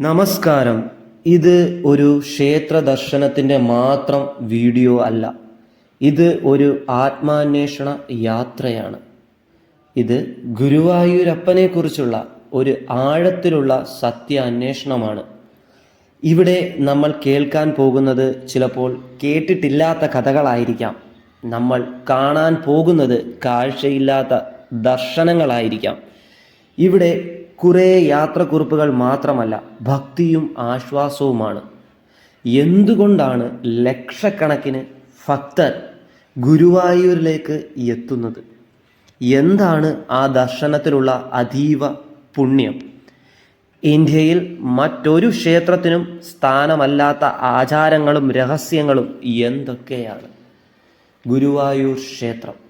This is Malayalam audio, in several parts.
നമസ്കാരം. ഇത് ഒരു ക്ഷേത്ര ദർശനത്തിന്റെ മാത്രം വീഡിയോ അല്ല. ഇത് ഒരു ആത്മാന്വേഷണ യാത്രയാണ്. ഇത് ഗുരുവായൂരപ്പനെ കുറിച്ചുള്ള ഒരു ആഴത്തിലുള്ള സത്യ അന്വേഷണമാണ് ഇവിടെ നമ്മൾ കേൾക്കാൻ പോകുന്നത് ചിലപ്പോൾ കേട്ടിട്ടില്ലാത്ത കഥകളായിരിക്കാം. നമ്മൾ കാണാൻ പോകുന്നത് കാഴ്ചയില്ലാത്ത ദർശനങ്ങളായിരിക്കാം. ഇവിടെ കുറേ യാത്രക്കുറിപ്പുകൾ മാത്രമല്ല ഭക്തിയും ആശ്വാസവുമാണ്. എന്തുകൊണ്ടാണ് ലക്ഷക്കണക്കിന് ഭക്തർ ഗുരുവായൂരിലേക്ക് എത്തുന്നത്? എന്താണ് ആ ദർശനത്തിലുള്ള അതീവ പുണ്യം? ഇന്ത്യയിൽ മറ്റൊരു ക്ഷേത്രത്തിനും സ്ഥാനമല്ലാത്ത ആചാരങ്ങളും രഹസ്യങ്ങളും എന്തൊക്കെയാണ്? ഗുരുവായൂർ ക്ഷേത്രം.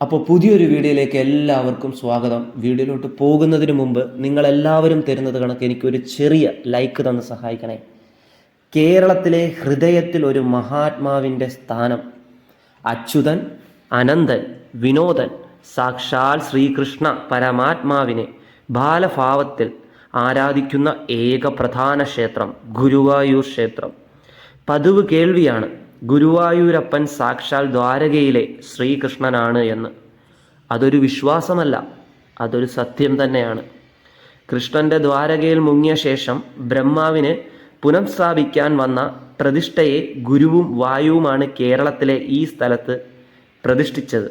അപ്പോൾ പുതിയൊരു വീഡിയോയിലേക്ക് എല്ലാവർക്കും സ്വാഗതം. വീഡിയോയിലോട്ട് പോകുന്നതിന് മുമ്പ് നിങ്ങളെല്ലാവരും തരുന്നത് കണക്ക് എനിക്കൊരു ചെറിയ ലൈക്ക് തന്ന് സഹായിക്കണേ. കേരളത്തിലെ ഹൃദയത്തിൽ ഒരു മഹാത്മാവിന്റെ സ്ഥാനം അച്യുതൻ അനന്തൻ വിനോദൻ സാക്ഷാൽ ശ്രീകൃഷ്ണ പരമാത്മാവിനെ ബാലഭാവത്തിൽ ആരാധിക്കുന്ന ഏക പ്രധാന ക്ഷേത്രം ഗുരുവായൂർ ക്ഷേത്രം. പതിവ് കേൾവിയാണ്. ഗുരുവായൂരപ്പൻ സാക്ഷാൽ ദ്വാരകയിലെ ശ്രീകൃഷ്ണനാണ് എന്ന്. അതൊരു വിശ്വാസമല്ല അതൊരു സത്യം തന്നെയാണ്. കൃഷ്ണന്റെ ദ്വാരകയിൽ മുങ്ങിയ ശേഷം ബ്രഹ്മാവിന് പുനഃസ്ഥാപിക്കാൻ വന്ന പ്രതിഷ്ഠയെ ഗുരുവും വായുവുമാണ് കേരളത്തിലെ ഈ സ്ഥലത്ത് പ്രതിഷ്ഠിച്ചത്.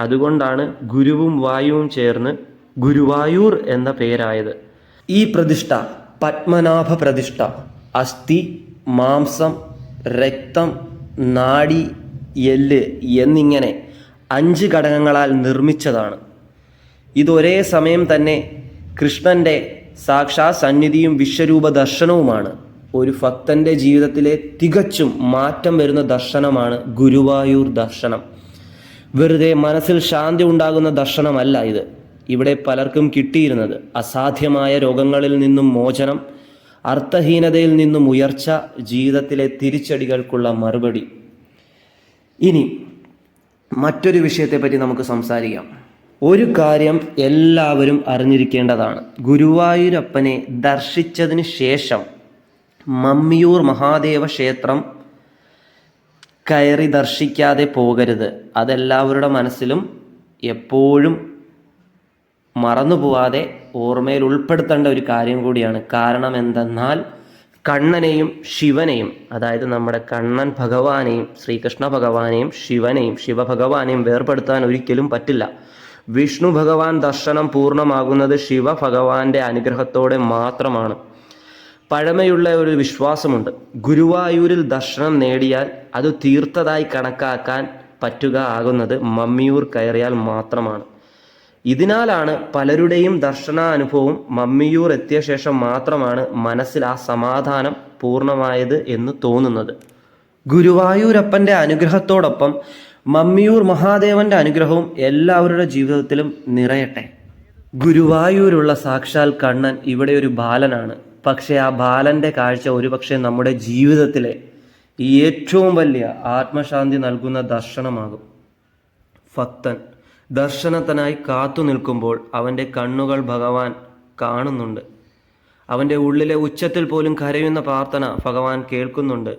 അതുകൊണ്ടാണ് ഗുരുവും വായുവും ചേർന്ന് ഗുരുവായൂർ എന്ന പേരായത്. ഈ പ്രതിഷ്ഠ പത്മനാഭ പ്രതിഷ്ഠ. അസ്ഥി മാംസം രക്തം നാഡി എല്ല് എന്നിങ്ങനെ അഞ്ച് ഘടകങ്ങളാൽ നിർമ്മിച്ചതാണ്. ഇതൊരേ സമയം തന്നെ കൃഷ്ണന്റെ സാക്ഷാ സന്നിധിയും വിശ്വരൂപ ദർശനവുമാണ്. ഒരു ഭക്തന്റെ ജീവിതത്തിലെ തികച്ചും മാറ്റം വരുന്ന ദർശനമാണ് ഗുരുവായൂർ ദർശനം. വെറുതെ മനസ്സിൽ ശാന്തി ഉണ്ടാകുന്ന ദർശനമല്ല ഇത്. ഇവിടെ പലർക്കും കിട്ടിയിരുന്നത് അസാധ്യമായ രോഗങ്ങളിൽ നിന്നും മോചനം അർത്ഥഹീനതയിൽ നിന്നും ഉയർച്ച ജീവിതത്തിലെ തിരിച്ചടികൾക്കുള്ള മറുപടി. ഇനി മറ്റൊരു വിഷയത്തെപ്പറ്റി നമുക്ക് സംസാരിക്കാം. ഒരു കാര്യം എല്ലാവരും അറിഞ്ഞിരിക്കേണ്ടതാണ്. ഗുരുവായൂരപ്പനെ ദർശിച്ചതിന് ശേഷം മമ്മിയൂർ മഹാദേവ ക്ഷേത്രം കയറി ദർശിക്കാതെ പോകരുത്. അതെല്ലാവരുടെ മനസ്സിലും എപ്പോഴും മറന്നു പോവാതെ ഓർമ്മയിൽ ഉൾപ്പെടുത്തേണ്ട ഒരു കാര്യം കൂടിയാണ്. കാരണം എന്തെന്നാൽ കണ്ണനെയും ശിവനെയും അതായത് നമ്മുടെ കണ്ണൻ ഭഗവാനെയും ശ്രീകൃഷ്ണ ഭഗവാനെയും ശിവനെയും ശിവഭഗവാനെയും വേർപെടുത്താൻ ഒരിക്കലും പറ്റില്ല. വിഷ്ണു ഭഗവാൻ ദർശനം പൂർണമാകുന്നത് ശിവ ഭഗവാന്റെ അനുഗ്രഹത്തോടെ മാത്രമാണ്. പഴമയുള്ള ഒരു വിശ്വാസമുണ്ട്. ഗുരുവായൂരിൽ ദർശനം നേടിയാൽ അത് തീർത്തതായി കണക്കാക്കാൻ പറ്റുക ആകുന്നത് മമ്മിയൂർ കയറിയാൽ മാത്രമാണ്. ഇതിനാലാണ് പലരുടെയും ദർശനാനുഭവം മമ്മിയൂർ എത്തിയ ശേഷം മാത്രമാണ് മനസ്സിൽ ആ സമാധാനം പൂർണമായത് എന്ന് തോന്നുന്നത്. ഗുരുവായൂരപ്പന്റെ അനുഗ്രഹത്തോടൊപ്പം മമ്മിയൂർ മഹാദേവന്റെ അനുഗ്രഹവും എല്ലാവരുടെ ജീവിതത്തിലും നിറയട്ടെ. ഗുരുവായൂരുള്ള സാക്ഷാൽ കണ്ണൻ ഇവിടെ ഒരു ബാലനാണ്. പക്ഷേ ആ ബാലന്റെ കാഴ്ച ഒരുപക്ഷെ നമ്മുടെ ജീവിതത്തിലെ ഏറ്റവും വലിയ ആത്മശാന്തി നൽകുന്ന ദർശനമാകും. ഭക്തൻ ദർശനത്തിനായി കാത്തു നിൽക്കുമ്പോൾ അവന്റെ കണ്ണുകൾ ഭഗവാൻ കാണുന്നുണ്ട്. അവന്റെ ഉള്ളിലെ ഉച്ചത്തിൽ പോലും കരയുന്ന പ്രാർത്ഥന ഭഗവാൻ കേൾക്കുന്നുണ്ട്.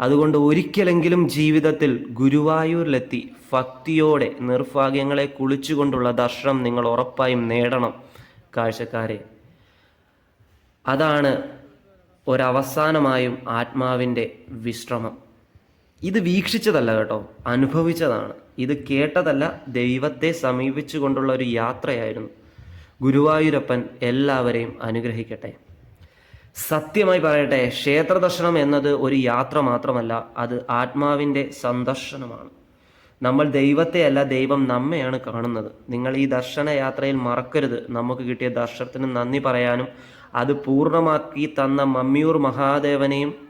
അതുകൊണ്ട് ഒരിക്കലെങ്കിലും ജീവിതത്തിൽ ഗുരുവായൂരിലെത്തി ഭക്തിയോടെ നിർഭാഗ്യങ്ങളെ കുളിച്ചുകൊണ്ടുള്ള ദർശനം നിങ്ങൾ ഉറപ്പായും നേടണം കാഴ്ചക്കാരെ. അതാണ് ഒരവസാനമായും ആത്മാവിന്റെ വിശ്രമം. ഇത് വീക്ഷിച്ചതല്ല കേട്ടോ അനുഭവിച്ചതാണ്. ഇത് കേട്ടതല്ല ദൈവത്തെ സമീപിച്ചു കൊണ്ടുള്ള ഒരു യാത്രയായിരുന്നു. ഗുരുവായൂരപ്പൻ എല്ലാവരെയും അനുഗ്രഹിക്കട്ടെ. സത്യമായി പറയട്ടെ ക്ഷേത്ര ദർശനം എന്നത് ഒരു യാത്ര മാത്രമല്ല അത് ആത്മാവിന്റെ സന്ദർശനമാണ്. നമ്മൾ ദൈവത്തെയല്ല ദൈവം നമ്മെയാണ് കാണുന്നത്. നിങ്ങൾ ഈ ദർശന യാത്രയിൽ മറക്കരുത്. നമുക്ക് കിട്ടിയ ദർശനത്തിന് നന്ദി പറയാനും അത് പൂർണമാക്കി തന്ന മമ്മിയൂർ മഹാദേവനെയും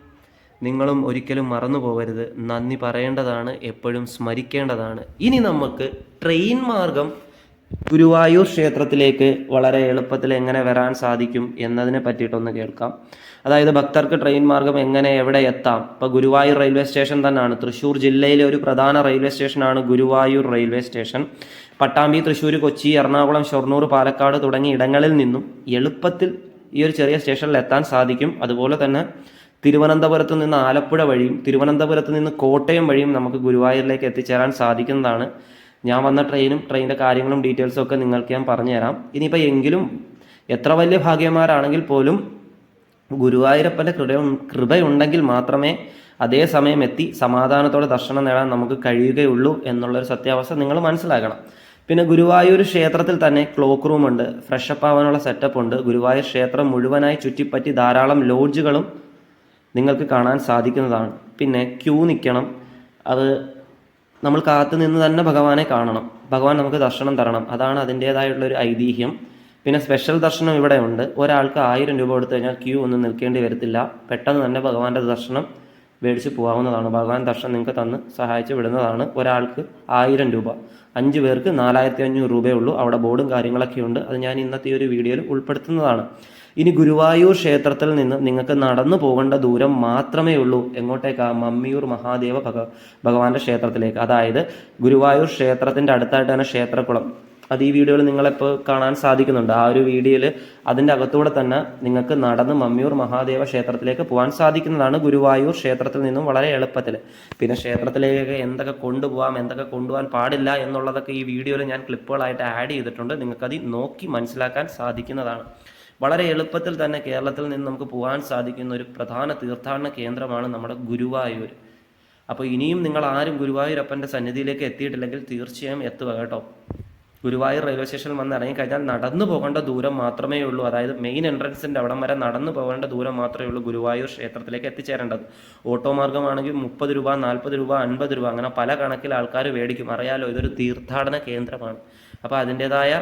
നിങ്ങളും ഒരിക്കലും മറന്നു പോകരുത്. നന്ദി പറയേണ്ടതാണ് എപ്പോഴും സ്മരിക്കേണ്ടതാണ്. ഇനി നമുക്ക് ട്രെയിൻ മാർഗം ഗുരുവായൂർ ക്ഷേത്രത്തിലേക്ക് വളരെ എളുപ്പത്തിൽ എങ്ങനെ വരാൻ സാധിക്കും എന്നതിനെ പറ്റിയിട്ടൊന്ന് കേൾക്കാം. അതായത് ഭക്തർക്ക് ട്രെയിൻ മാർഗം എങ്ങനെ എവിടെ എത്താം? ഇപ്പോൾ ഗുരുവായൂർ റെയിൽവേ സ്റ്റേഷൻ തന്നെയാണ്. തൃശ്ശൂർ ജില്ലയിലെ ഒരു പ്രധാന റെയിൽവേ സ്റ്റേഷനാണ് ഗുരുവായൂർ റെയിൽവേ സ്റ്റേഷൻ. പട്ടാമ്പി തൃശ്ശൂർ കൊച്ചി എറണാകുളം ഷൊർണൂർ പാലക്കാട് തുടങ്ങിയ ഇടങ്ങളിൽ നിന്നും എളുപ്പത്തിൽ ഈ ഒരു ചെറിയ സ്റ്റേഷനിൽ എത്താൻ സാധിക്കും. അതുപോലെ തന്നെ തിരുവനന്തപുരത്ത് നിന്ന് ആലപ്പുഴ വഴിയും തിരുവനന്തപുരത്ത് നിന്ന് കോട്ടയം വഴിയും നമുക്ക് ഗുരുവായൂരിലേക്ക് എത്തിച്ചേരാൻ സാധിക്കുന്നതാണ്. ഞാൻ വന്ന ട്രെയിനും ട്രെയിനിന്റെ കാര്യങ്ങളും ഡീറ്റെയിൽസും ഒക്കെ നിങ്ങൾക്ക് ഞാൻ പറഞ്ഞുതരാം. ഇനിയിപ്പോൾ എങ്കിലും എത്ര വലിയ ഭാഗ്യന്മാരാണെങ്കിൽ പോലും ഗുരുവായൂരപ്പന്റെ കൃപ കൃപയുണ്ടെങ്കിൽ മാത്രമേ അതേ സമയം എത്തി സമാധാനത്തോടെ ദർശനം നേടാൻ നമുക്ക് കഴിയുകയുള്ളൂ എന്നുള്ളൊരു സത്യാവസ്ഥ നിങ്ങൾ മനസ്സിലാക്കണം. പിന്നെ ഗുരുവായൂർ ക്ഷേത്രത്തിൽ തന്നെ ക്ലോക്ക് റൂമുണ്ട് ഫ്രഷപ്പ് ആവാനുള്ള സെറ്റപ്പ് ഉണ്ട്. ഗുരുവായൂർ ക്ഷേത്രം മുഴുവനായി ചുറ്റിപ്പറ്റി ധാരാളം ലോഡ്ജുകളും നിങ്ങൾക്ക് കാണാൻ സാധിക്കുന്നതാണ്. പിന്നെ ക്യൂ നിൽക്കണം. അത് നമ്മൾ കാത്തുനിന്ന് തന്നെ ഭഗവാനെ കാണണം. ഭഗവാൻ നമുക്ക് ദർശനം തരണം. അതാണ് അതിന്റേതായിട്ടുള്ള ഒരു ഐതിഹ്യം. പിന്നെ സ്പെഷ്യൽ ദർശനം ഇവിടെ ഉണ്ട്. ഒരാൾക്ക് ആയിരം രൂപ കൊടുത്തു കഴിഞ്ഞാൽ ക്യൂ ഒന്നും നിൽക്കേണ്ടി വരത്തില്ല. പെട്ടെന്ന് തന്നെ ഭഗവാന്റെ ദർശനം മേടിച്ച് പോകാവുന്നതാണ്. ഭഗവാൻ ദർശനം നിങ്ങൾക്ക് തന്ന് സഹായിച്ച് വിടുന്നതാണ്. ഒരാൾക്ക് ആയിരം രൂപ. അഞ്ച് പേർക്ക് നാലായിരത്തി അഞ്ഞൂറ് രൂപയേ ഉള്ളൂ. അവിടെ ബോർഡും കാര്യങ്ങളൊക്കെ ഉണ്ട് അത് ഞാൻ ഇന്നത്തെ ഒരു വീഡിയോയിൽ ഉൾപ്പെടുത്തുന്നതാണ്. ഇനി ഗുരുവായൂർ ക്ഷേത്രത്തിൽ നിന്ന് നിങ്ങൾക്ക് നടന്നു പോകേണ്ട ദൂരം മാത്രമേ ഉള്ളൂ. എങ്ങോട്ടേക്കാ? മമ്മിയൂർ മഹാദേവ ഭഗ ഭഗവാന്റെ ക്ഷേത്രത്തിലേക്ക്. അതായത് ഗുരുവായൂർ ക്ഷേത്രത്തിന്റെ അടുത്തായിട്ട് തന്നെ ക്ഷേത്രക്കുളം. അത് ഈ വീഡിയോയിൽ നിങ്ങളിപ്പോൾ കാണാൻ സാധിക്കുന്നുണ്ട്. ആ ഒരു വീഡിയോയിൽ അതിന്റെ അകത്തൂടെ തന്നെ നിങ്ങൾക്ക് നടന്ന് മമ്മിയൂർ മഹാദേവ ക്ഷേത്രത്തിലേക്ക് പോകാൻ സാധിക്കുന്നതാണ് ഗുരുവായൂർ ക്ഷേത്രത്തിൽ നിന്നും വളരെ എളുപ്പത്തിൽ. പിന്നെ ക്ഷേത്രത്തിലേക്ക് എന്തൊക്കെ കൊണ്ടുപോകാം എന്തൊക്കെ കൊണ്ടുപോകാൻ പാടില്ല എന്നുള്ളതൊക്കെ ഈ വീഡിയോയിൽ ഞാൻ ക്ലിപ്പുകളായിട്ട് ആഡ് ചെയ്തിട്ടുണ്ട്. നിങ്ങൾക്കത് നോക്കി മനസ്സിലാക്കാൻ സാധിക്കുന്നതാണ്. വളരെ എളുപ്പത്തിൽ തന്നെ കേരളത്തിൽ നിന്ന് നമുക്ക് പോകാൻ സാധിക്കുന്ന ഒരു പ്രധാന തീർത്ഥാടന കേന്ദ്രമാണ് നമ്മുടെ ഗുരുവായൂർ. അപ്പോൾ ഇനിയും നിങ്ങൾ ആരും ഗുരുവായൂരപ്പന്റെ സന്നിധിയിലേക്ക് എത്തിയിട്ടില്ലെങ്കിൽ തീർച്ചയായും എത്തുക കേട്ടോ. ഗുരുവായൂർ റെയിൽവേ സ്റ്റേഷനിൽ വന്ന് ഇറങ്ങിക്കഴിഞ്ഞാൽ നടന്നു പോകേണ്ട ദൂരം മാത്രമേ ഉള്ളൂ. അതായത് മെയിൻ എൻട്രൻസിന്റെ അവിടം വരെ നടന്നു പോകേണ്ട ദൂരം മാത്രമേ ഉള്ളൂ ഗുരുവായൂർ ക്ഷേത്രത്തിലേക്ക് എത്തിച്ചേരേണ്ടത്. ഓട്ടോ മാർഗമാണെങ്കിൽ മുപ്പത് രൂപ നാൽപ്പത് രൂപ അൻപത് രൂപ അങ്ങനെ പല കണക്കിൽ ആൾക്കാർ മേടിക്കും. അറിയാലോ ഇതൊരു തീർത്ഥാടന കേന്ദ്രമാണ്. അപ്പോൾ അതിന്റെതായ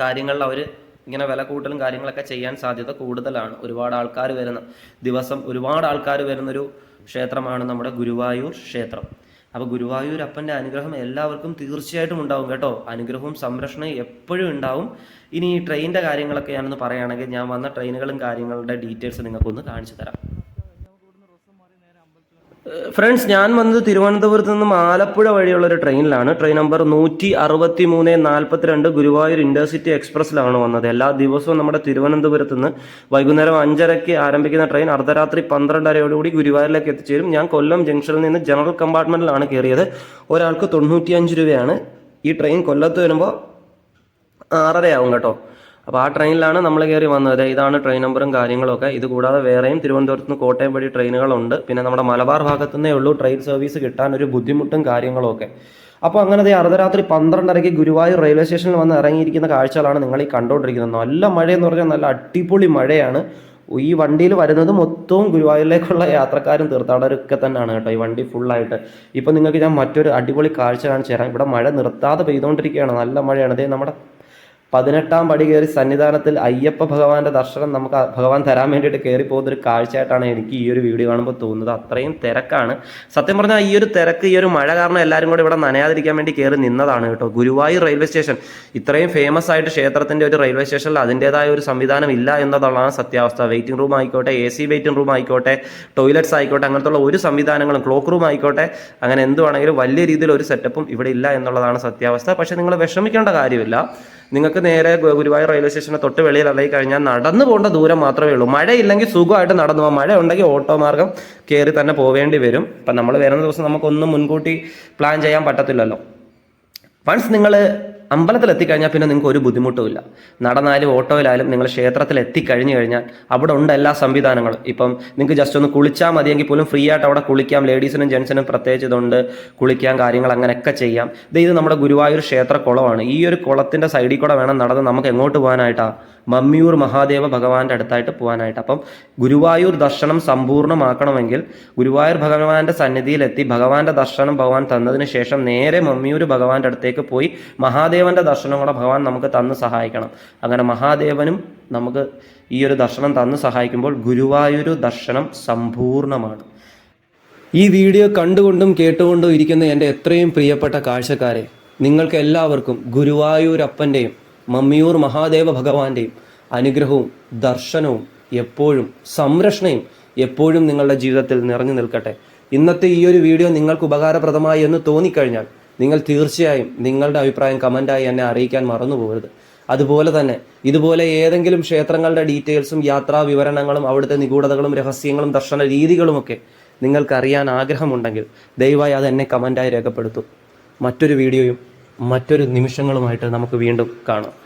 കാര്യങ്ങളിൽ അവർ ഇങ്ങനെ വില കൂട്ടലും കാര്യങ്ങളൊക്കെ ചെയ്യാൻ സാധ്യത കൂടുതലാണ്. ഒരുപാട് ആൾക്കാർ വരുന്ന ദിവസം ഒരുപാട് ആൾക്കാർ വരുന്നൊരു ക്ഷേത്രമാണ് നമ്മുടെ ഗുരുവായൂർ ക്ഷേത്രം. അപ്പോൾ ഗുരുവായൂർ അപ്പന്റെ അനുഗ്രഹം എല്ലാവർക്കും തീർച്ചയായിട്ടും ഉണ്ടാവും കേട്ടോ. അനുഗ്രഹവും സംരക്ഷണവും എപ്പോഴും ഉണ്ടാവും. ഇനി ഈ ട്രെയിനിന്റെ കാര്യങ്ങളൊക്കെ ഞാനൊന്ന് പറയുകയാണെങ്കിൽ ഞാൻ വന്ന ട്രെയിനുകളും കാര്യങ്ങളുടെ ഡീറ്റെയിൽസ് നിങ്ങൾക്കൊന്ന് കാണിച്ചു തരാം. ഫ്രണ്ട്സ് ഞാൻ വന്നത് തിരുവനന്തപുരത്ത് നിന്നും ആലപ്പുഴ വഴിയുള്ള ഒരു ട്രെയിനിലാണ്. ട്രെയിൻ നമ്പർ നൂറ്റി അറുപത്തി മൂന്ന് നാൽപ്പത്തിരണ്ട് ഗുരുവായൂർ ഇന്റർസിറ്റി എക്സ്പ്രസ്സിലാണ് വന്നത്. എല്ലാ ദിവസവും നമ്മുടെ തിരുവനന്തപുരത്ത് നിന്ന് വൈകുന്നേരം അഞ്ചരയ്ക്ക് ആരംഭിക്കുന്ന ട്രെയിൻ അർദ്ധരാത്രി പന്ത്രണ്ടരയോടുകൂടി ഗുരുവായൂരിലേക്ക് എത്തിച്ചേരും. ഞാൻ കൊല്ലം ജംഗ്ഷനിൽ നിന്ന് ജനറൽ കമ്പാർട്ട്മെന്റിലാണ് കയറിയത്. ഒരാൾക്ക് തൊണ്ണൂറ്റിയഞ്ച് രൂപയാണ്. ഈ ട്രെയിൻ കൊല്ലത്ത് വരുമ്പോൾ ആറരയാവും കേട്ടോ. അപ്പോൾ ആ ട്രെയിനിലാണ് നമ്മൾ കയറി വന്നത്. ഇതാണ് ട്രെയിൻ നമ്പറും കാര്യങ്ങളൊക്കെ. ഇത് കൂടാതെ വേറെയും തിരുവനന്തപുരത്ത് നിന്ന് കോട്ടയം വഴി ട്രെയിനുകളുണ്ട്. പിന്നെ നമ്മുടെ മലബാർ ഭാഗത്തു നിന്നേ ഉള്ളൂ ട്രെയിൻ സർവീസ് കിട്ടാൻ ഒരു ബുദ്ധിമുട്ടും കാര്യങ്ങളൊക്കെ. അപ്പോൾ അങ്ങനെ ദേ അർദ്ധരാത്രി പന്ത്രണ്ടരയ്ക്ക് ഗുരുവായൂർ റെയിൽവേ സ്റ്റേഷനിൽ വന്ന് ഇറങ്ങിയിരിക്കുന്ന കാഴ്ചകളാണ് നിങ്ങൾ ഈ കണ്ടുകൊണ്ടിരിക്കുന്നത്. നല്ല മഴയെന്ന് പറഞ്ഞാൽ നല്ല അടിപൊളി മഴയാണ്. ഈ വണ്ടിയിൽ വരുന്നത് മൊത്തവും ഗുരുവായൂരിലേക്കുള്ള യാത്രക്കാരും തീർത്ഥാടകരൊക്കെ തന്നെയാണ് കേട്ടോ ഈ വണ്ടി ഫുള്ളായിട്ട് ഇപ്പം നിങ്ങൾക്ക് ഞാൻ മറ്റൊരു അടിപൊളി കാഴ്ച കാണിച്ചു തരാം. ഇവിടെ മഴ നിർത്താതെ പെയ്തുകൊണ്ടിരിക്കുകയാണ്. നല്ല മഴയാണ്. അതേ നമ്മുടെ പതിനെട്ടാം പടി കയറി സന്നിധാനത്തിൽ അയ്യപ്പ ഭഗവാന്റെ ദർശനം നമുക്ക് ഭഗവാൻ തരാൻ വേണ്ടിയിട്ട് കയറി പോകുന്ന ഒരു കാഴ്ചയായിട്ടാണ് എനിക്ക് ഈ ഒരു വീഡിയോ കാണുമ്പോൾ തോന്നുന്നത്. അത്രയും തിരക്കാണ്. സത്യം പറഞ്ഞാൽ ഈ ഒരു തിരക്ക് ഈ ഒരു മഴ കാരണം എല്ലാവരും കൂടി ഇവിടെ നനയാതിരിക്കാൻ വേണ്ടി കയറി നിന്നതാണ് കേട്ടോ. Guruvayur railway station. ഇത്രയും ഫേമസ് ആയിട്ട് ക്ഷേത്രത്തിന്റെ ഒരു റെയിൽവേ സ്റ്റേഷനിൽ അതിന്റെതായ ഒരു സംവിധാനം ഇല്ല എന്നതാണ് സത്യാവസ്ഥ. വെയിറ്റിംഗ് റൂം ആയിക്കോട്ടെ എ സി വെയിറ്റിംഗ് റൂം ആയിക്കോട്ടെ ടോയ്ലറ്റ്സ് ആയിക്കോട്ടെ അങ്ങനത്തുള്ള ഒരു സംവിധാനങ്ങളും ക്ലോക്ക് റൂം ആയിക്കോട്ടെ അങ്ങനെ എന്തുവാണെങ്കിലും വലിയ രീതിയിൽ ഒരു സെറ്റപ്പും ഇവിടെ ഇല്ല എന്നുള്ളതാണ് സത്യാവസ്ഥ. പക്ഷേ നിങ്ങൾ വിഷമിക്കേണ്ട കാര്യമില്ല. നിങ്ങൾക്ക് നേരെ ഗുരുവായൂർ റെയിൽവേ സ്റ്റേഷന് തൊട്ട് വെളിയിൽ ഇറങ്ങി കഴിഞ്ഞാൽ നടന്നു പോകേണ്ട ദൂരം മാത്രമേ ഉള്ളൂ. മഴയില്ലെങ്കിൽ സുഖമായിട്ട് നടന്നു പോകാം. മഴ ഉണ്ടെങ്കിൽ ഓട്ടോ മാർഗം കയറി തന്നെ പോവേണ്ടി വരും. അപ്പം നമ്മൾ വരുന്ന ദിവസം നമുക്കൊന്നും മുൻകൂട്ടി പ്ലാൻ ചെയ്യാൻ പറ്റത്തില്ലല്ലോ. വൺസ് നിങ്ങൾ അമ്പലത്തിൽ എത്തിക്കഴിഞ്ഞാൽ പിന്നെ നിങ്ങൾക്ക് ഒരു ബുദ്ധിമുട്ടുമില്ല നടന്നാലും ഓട്ടോയിലായാലും നിങ്ങൾ ക്ഷേത്രത്തിൽ എത്തിക്കഴിഞ്ഞു കഴിഞ്ഞാൽ അവിടെ ഉണ്ട് എല്ലാ സംവിധാനങ്ങളും. ഇപ്പം നിങ്ങൾക്ക് ജസ്റ്റ് ഒന്ന് കുളിച്ചാൽ മതിയെങ്കിൽ പോലും ഫ്രീ ആയിട്ട് അവിടെ കുളിക്കാം ലേഡീസിനും ജെൻസിനും പ്രത്യേകിച്ച് ഇതുണ്ട്. കുളിക്കാം കാര്യങ്ങൾ അങ്ങനെയൊക്കെ ചെയ്യാം. ഇത് ഇത് നമ്മുടെ ഗുരുവായൂർ ക്ഷേത്ര കുളമാണ് ഈ ഒരു കുളത്തിന്റെ സൈഡിൽ കൂടെ വേണം നടന്ന് നമുക്ക് എങ്ങോട്ട് പോകാനായിട്ടാ? മമ്മിയൂർ മഹാദേവ ഭഗവാന്റെ അടുത്തായിട്ട് പോകാനായിട്ട് അപ്പം ഗുരുവായൂർ ദർശനം സമ്പൂർണമാക്കണമെങ്കിൽ ഗുരുവായൂർ ഭഗവാന്റെ സന്നിധിയിലെത്തി ഭഗവാന്റെ ദർശനം ഭഗവാൻ തന്നതിന് ശേഷം നേരെ മമ്മിയൂർ ഭഗവാന്റെ അടുത്തേക്ക് പോയി മഹാദേവന്റെ ദർശനം കൂടെ ഭഗവാൻ നമുക്ക് തന്ന് സഹായിക്കണം. അങ്ങനെ മഹാദേവനും നമുക്ക് ഈ ഒരു ദർശനം തന്ന് സഹായിക്കുമ്പോൾ ഗുരുവായൂർ ദർശനം സമ്പൂർണമാണ് ഈ വീഡിയോ കണ്ടുകൊണ്ടും കേട്ടുകൊണ്ടും ഇരിക്കുന്ന എന്റെ എത്രയും പ്രിയപ്പെട്ട കാഴ്ചക്കാരെ നിങ്ങൾക്ക് എല്ലാവർക്കും ഗുരുവായൂരപ്പന്റെയും മമ്മിയൂർ മഹാദേവ ഭഗവാന്റെയും അനുഗ്രഹവും ദർശനവും എപ്പോഴും സംരക്ഷണയും എപ്പോഴും നിങ്ങളുടെ ജീവിതത്തിൽ നിറഞ്ഞു നിൽക്കട്ടെ. ഇന്നത്തെ ഈ ഒരു വീഡിയോ നിങ്ങൾക്ക് ഉപകാരപ്രദമായി എന്ന് തോന്നിക്കഴിഞ്ഞാൽ നിങ്ങൾ തീർച്ചയായും നിങ്ങളുടെ അഭിപ്രായം കമന്റായി എന്നെ അറിയിക്കാൻ മറന്നു പോകരുത് അതുപോലെ തന്നെ ഇതുപോലെ ഏതെങ്കിലും ക്ഷേത്രങ്ങളുടെ ഡീറ്റെയിൽസും യാത്രാ വിവരണങ്ങളും അവിടുത്തെ നിഗൂഢതകളും രഹസ്യങ്ങളും ദർശന രീതികളുമൊക്കെ നിങ്ങൾക്ക് അറിയാൻ ആഗ്രഹമുണ്ടെങ്കിൽ ദയവായി അത് എന്നെ കമന്റായി രേഖപ്പെടുത്തും. മറ്റൊരു വീഡിയോയും മറ്റൊരു നിമിഷങ്ങളുമായിട്ട് നമുക്ക് വീണ്ടും കാണാം.